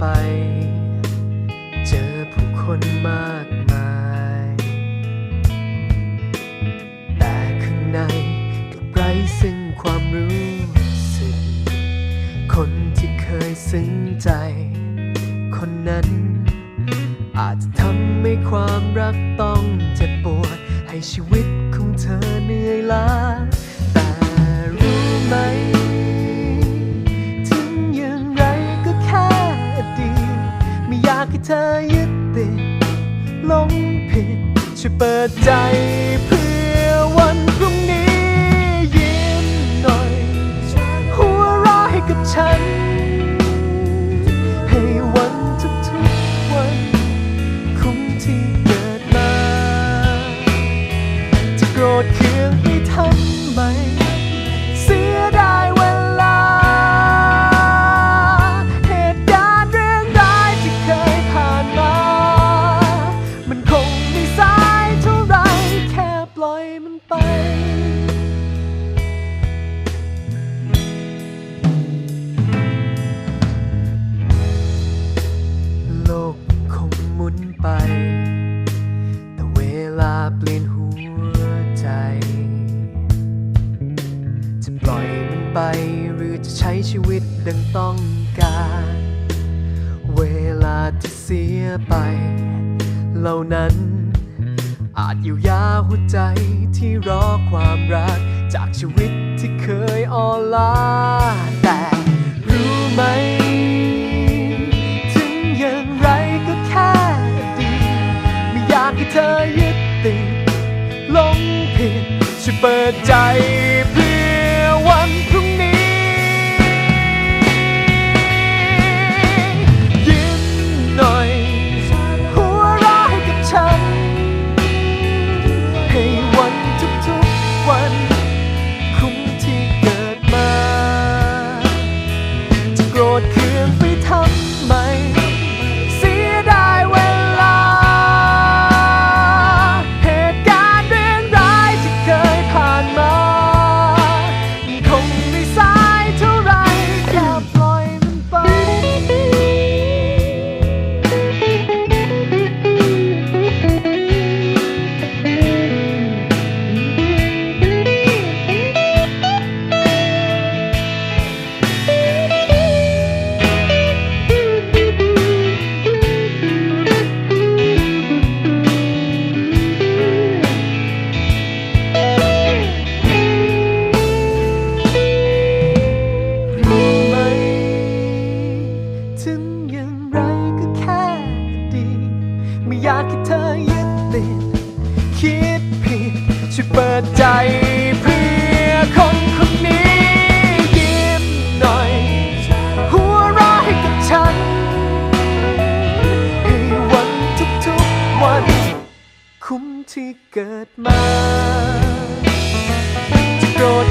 ไป เจอผู้คนมากมาย แต่ข้างในกลับไร้ซึ่งความรู้สึก คนที่เคยซึ้งใจ คนนั้น อาจจะทำให้ความรักต้องเจ็บปวด ให้ชีวิตของเธอเหนื่อย ธอยึดติดหลงผิดช่วยเปิดใจเพื่อวันพรุ่งนี้ยิ้มหน่อย หัวเราะให้กับฉัน ไป โลกคงหมุนไป แต่เวลาเปลี่ยนหัวใจ จะปล่อยมันไปหรือจะใช้ชีวิตดังต้องการ เวลาที่เสียไป เหล่านั้น อาจเยียวยาหัวใจที่รอความรัก จากชีวิตที่เคยอ่อนล้าแต่รู้ไหม ถึงอย่างไรก็แค่ดี ไม่อยากให้เธอยึดติดหลงผิดช่วยเปิดใจ อยากให้เธอยึดติดคิดผิดช่วยเปิดใจเพื่อคนคนนี้ยิ้มหน่อย หัวร้าะให้กับฉัน ให้วันทุกๆวัน คุ้มที่เกิดมา จะโกรธ